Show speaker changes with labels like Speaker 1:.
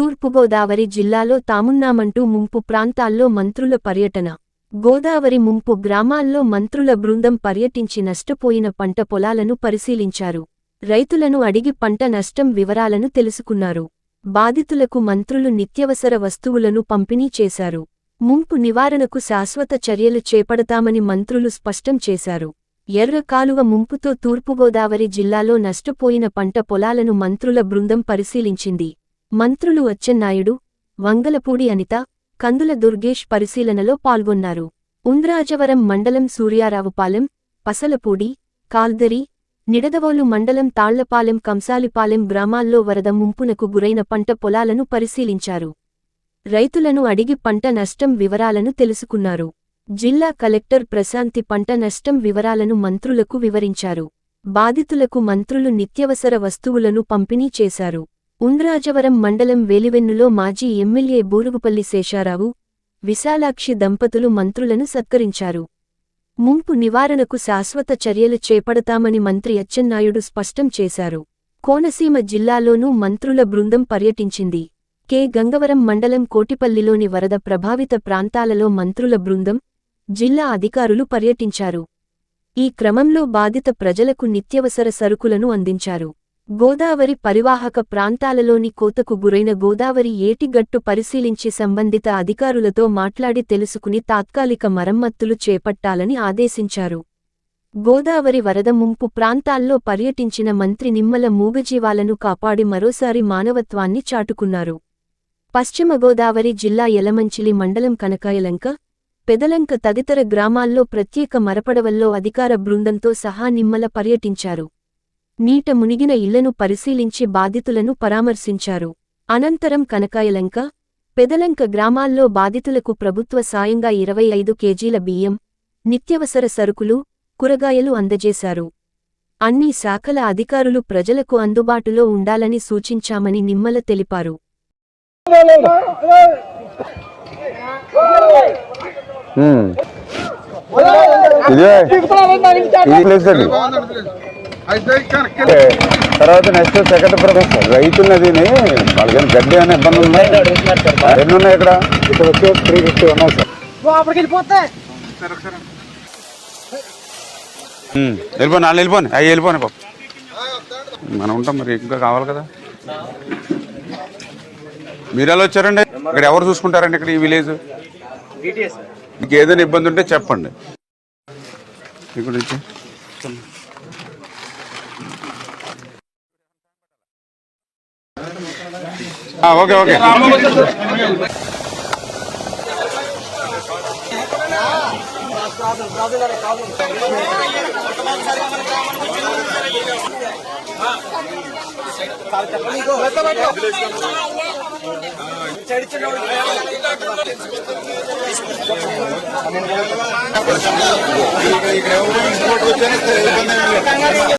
Speaker 1: తూర్పుగోదావరి జిల్లాలో తామున్నామంటూ ముంపు ప్రాంతాల్లో మంత్రుల పర్యటన. గోదావరి ముంపు గ్రామాల్లో మంత్రుల బృందం పర్యటించి నష్టపోయిన పంట పొలాలను పరిశీలించారు. రైతులను అడిగి పంట నష్టం వివరాలను తెలుసుకున్నారు. బాధితులకు మంత్రులు నిత్యవసర వస్తువులను పంపిణీ చేశారు. ముంపు నివారణకు శాశ్వత చర్యలు చేపడతామని మంత్రులు స్పష్టం చేశారు. ఎర్ర కాలువ ముంపుతో తూర్పుగోదావరి జిల్లాలో నష్టపోయిన పంట పొలాలను మంత్రుల బృందం పరిశీలించింది. మంత్రులు అచ్చెన్నాయుడు వంగలపూడి అనిత కందుల దుర్గేష్ పరిశీలనలో పాల్గొన్నారు. ఉంద్రాజవరం మండలం సూర్యారావుపాలెం పసలపూడి కాల్దరి నిడదవోలు మండలం తాళ్ళపాలెం కంసాలిపాలెం గ్రామాల్లో వరద ముంపునకు గురైన పంట పొలాలను పరిశీలించారు. రైతులను అడిగి పంట నష్టం వివరాలను తెలుసుకున్నారు. జిల్లా కలెక్టర్ ప్రశాంతి పంట నష్టం వివరాలను మంత్రులకు వివరించారు. బాధితులకు మంత్రులు నిత్యవసర వస్తువులను పంపిణీ చేశారు. ఉంద్రాజవరం మండలం వేలివెన్నులో మాజీ ఎమ్మెల్యే బూరుగుపల్లి శేషారావు విశాలాక్షి దంపతులు మంత్రులను సత్కరించారు. ముంపు నివారణకు శాశ్వత చర్యలు చేపడతామని మంత్రి అచ్చెన్నాయుడు స్పష్టం చేశారు. కోనసీమ జిల్లాలోనూ మంత్రుల బృందం పర్యటించింది. కె. గంగవరం మండలం కోటిపల్లిలోని వరద ప్రభావిత ప్రాంతాలలో మంత్రుల బృందం జిల్లా అధికారులు పర్యటించారు. ఈ క్రమంలో బాధిత ప్రజలకు నిత్యవసర సరుకులను అందించారు. గోదావరి పరివాహక ప్రాంతాలలోని కోతకు గురైన గోదావరి ఏటిగట్టు పరిశీలించి సంబంధిత అధికారులతో మాట్లాడి తెలుసుకుని తాత్కాలిక మరమ్మత్తులు చేపట్టాలని ఆదేశించారు. గోదావరి వరద ముంపు ప్రాంతాల్లో పర్యటించిన మంత్రి నిమ్మల మూగజీవాలను కాపాడి మరోసారి మానవత్వాన్ని చాటుకున్నారు. పశ్చిమ గోదావరి జిల్లా యలమంచిలి మండలం కనకాయలంక పెదలంక తదితర గ్రామాల్లో ప్రత్యేక మరపడవల్లో అధికార బృందంతో సహా నిమ్మల పర్యటించారు. నీట మునిగిన ఇళ్ళను పరిశీలించి బాధితులను పరామర్శించారు. అనంతరం కనకాయలంక పెదలంక గ్రామాల్లో బాధితులకు ప్రభుత్వ సాయంగా ఇరవై ఐదు కేజీల బియ్యం నిత్యవసర సరుకులు కూరగాయలు అందజేశారు. అన్ని శాఖల అధికారులు ప్రజలకు అందుబాటులో ఉండాలని సూచించామని నిమ్మల తెలిపారు.
Speaker 2: ఇదే. ప్లేస్ అండి తర్వాత నెక్స్ట్ సెకండ్ ప్రొఫెస్ రైతులు నదిని వాళ్ళకి గడ్డి అనే ఇబ్బంది ఉన్నాయి ఎన్ని ఉన్నాయి ఇక్కడ. ఇక్కడ వచ్చి త్రీ ఫిఫ్టీ ఉన్నాయి సార్.
Speaker 3: లోపలికి వెళ్ళిపోతే
Speaker 2: ఉమ్. వెళ్ళిపోండి వాళ్ళు వెళ్ళిపోండి. అవి వెళ్ళిపోండి పాప. మనం ఉంటాం మరి ఇంకా కావాలి కదా. మీరు ఎలా వచ్చారండి? ఇక్కడ ఎవరు చూసుకుంటారండి ఇక్కడ ఈ విలేజ్? మీకు ఏదైనా ఇబ్బంది ఉంటే చెప్పండి. ఇక్కడ నుంచి. ఓకే ఓకే ఇక్కడ ఎవరు ఇంకోటి వచ్చారు ఇబ్బంది